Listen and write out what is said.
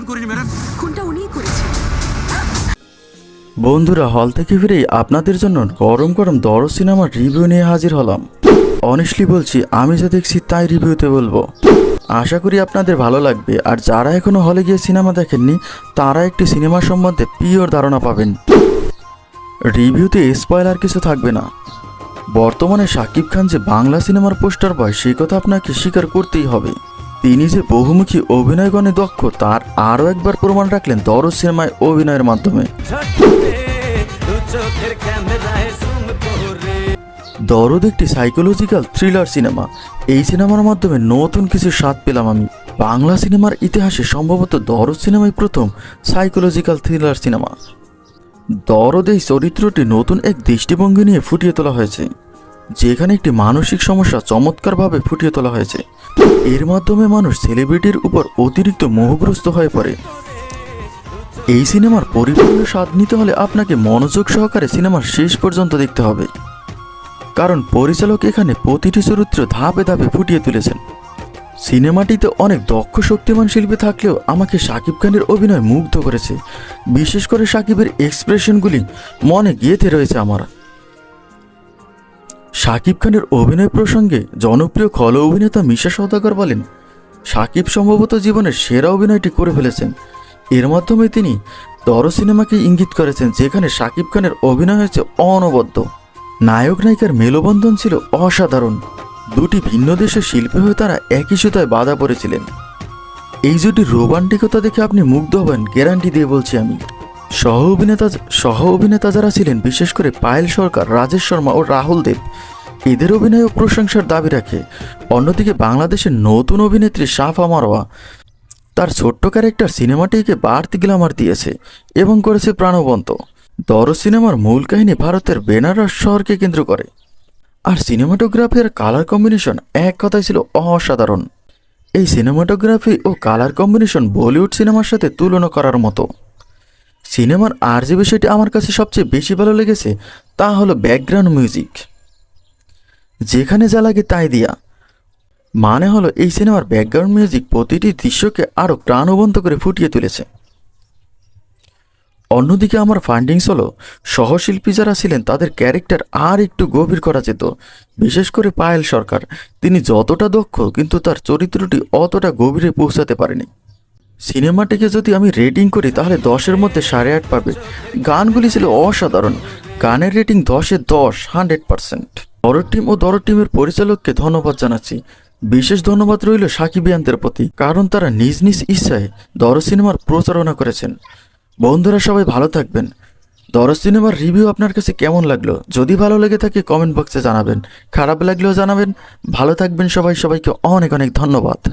খুন করিনি ম্যাডাম খুনটা উনিই করেছেন। বন্ধুরা হল থেকে ফিরেই আপনাদের জন্য গরম গরম দর সিনেমার রিভিউ নিয়ে হাজির হলাম। অনেস্টলি বলছি আমি যা দেখছি তাই রিভিউতে বলব। আশা করি আপনাদের ভালো লাগবে আর যারা এখনও হলে গিয়ে সিনেমা দেখেননি তারা একটি সিনেমা সম্বন্ধে পিওর ধারণা পাবেন। রিভিউতে স্পয়লার কিছু থাকবে না। বর্তমানে শাকিব খান যে বাংলা সিনেমার পোস্টার বয় সেই কথা আপনাকে স্বীকার করতেই হবে। তিনি যে বহুমুখী অভিনয়গণে দক্ষ, তার আরও একবার প্রমাণ রাখলেন দরজ সিনেমায় অভিনয়ের মাধ্যমে। দরদ একটি সাইকোলজিক্যাল থ্রিলার সিনেমা এই সিনেমার মাধ্যমে নতুন কিছু স্বাদ পেলাম আমি। বাংলা সিনেমার ইতিহাসে সম্ভবত দরদ সিনেমাই প্রথম সাইকোলজিক্যাল থ্রিলার সিনেমা দরদ এই চরিত্রটি নতুন এক দৃষ্টিভঙ্গি নিয়ে ফুটিয়ে তোলা হয়েছে। যেখানে একটি মানসিক সমস্যা চমৎকারভাবে ফুটিয়ে তোলা হয়েছে। এর মাধ্যমে মানুষ সেলিব্রিটির উপর অতিরিক্ত মোহগ্রস্ত হয়ে পড়ে। এই সিনেমার পরিপূর্ণ স্বাদ নিতে হলে আপনাকে মনোযোগ সহকারে সিনেমার শেষ পর্যন্ত দেখতে হবে। কারণ পরিচালক এখানে প্রতিটি চরিত্র ধাপে ধাপে ফুটিয়ে তুলেছেন। সিনেমাটিতে অনেক দক্ষ, শক্তিমান শিল্পী থাকলেও আমাকে শাকিব খানের অভিনয় মুগ্ধ করেছে। বিশেষ করে শাকিবের এক্সপ্রেশনগুলি মনে গেঁথে রয়েছে আমার। শাকিব খানের অভিনয় প্রসঙ্গে জনপ্রিয় খল অভিনেতা মিশা সওদাগর বলেন, শাকিব সম্ভবত জীবনের সেরা অভিনয়টি করে ফেলেছেন। এর মাধ্যমে তিনি দর সিনেমাকে ইঙ্গিত করেছেন যেখানে শাকিব খানের অভিনয় হয়েছে অনবদ্য। নায়ক নায়িকার মেলবন্ধন ছিল অসাধারণ। দুটি ভিন্ন দেশের শিল্পী হয়ে তারা একই সুতায় বাধা পড়েছিলেন। এই জুটির রোমান্টিকতা দেখে আপনি মুগ্ধ হবেন, গ্যারান্টি দিয়ে বলছি আমি। সহ অভিনেতা সহ অভিনেতা যারা ছিলেন, বিশেষ করে পায়েল সরকার, রাজেশ শর্মা ও রাহুল দেব এদের অভিনয় ও প্রশংসার দাবি রাখে। অন্যদিকে বাংলাদেশের নতুন অভিনেত্রী সাফা মারোয়া তার ছোট্ট ক্যারেক্টার সিনেমাটিকে বাড়তি গ্লামার দিয়েছে এবং করেছে প্রাণবন্ত। দর সিনেমার মূল কাহিনী ভারতের বেনারস শহরকে কেন্দ্র করে। আর সিনেমাটোগ্রাফি আর কালার কম্বিনেশন এক কথায় ছিল অসাধারণ। এই সিনেমাটোগ্রাফি ও কালার কম্বিনেশন বলিউড সিনেমার সাথে তুলনা করার মতো। সিনেমার আর যে বিষয়টি আমার কাছে সবচেয়ে বেশি ভালো লেগেছে তা হলো ব্যাকগ্রাউন্ড মিউজিক। যেখানে যা লাগে তাই দিয়া। মানে হলো, এই সিনেমার ব্যাকগ্রাউন্ড মিউজিক প্রতিটি দৃশ্যকে আরও প্রাণবন্ত করে ফুটিয়ে তুলেছে। অন্যদিকে আমার ফান্ডিংস হলো, সহশিল্পী যারা ছিলেন, তাদের ক্যারেক্টার আর একটু গভীর করা যেত। বিশেষ করে পায়েল সরকার। তিনি যতটা দক্ষ, কিন্তু তার চরিত্রটি অতটা গভীরে পৌঁছাতে পারেনি। সিনেমাটিকে যদি আমি রেটিং করি, তাহলে দশের মধ্যে সাড়ে আট পাবে গানগুলি ছিল অসাধারণ। গানের রেটিং দশে দশ হান্ড্রেড পার্সেন্ট দরদ টিম ও দরর টিমের পরিচালককে ধন্যবাদ জানাচ্ছি। বিশেষ ধন্যবাদ রইল সাকিবিয়ানদের প্রতি, কারণ তারা নিজ নিজ ইচ্ছায় দর সিনেমার প্রচারণা করেছেন। বন্ধুরা সবাই ভালো থাকবেন। দর সিনেমার রিভিউ আপনার কাছে কেমন লাগল? যদি ভালো লেগে থাকে কমেন্ট বক্সে জানাবেন। খারাপ লাগলেও জানাবেন। ভালো থাকবেন সবাই, সবাইকে অনেক অনেক ধন্যবাদ।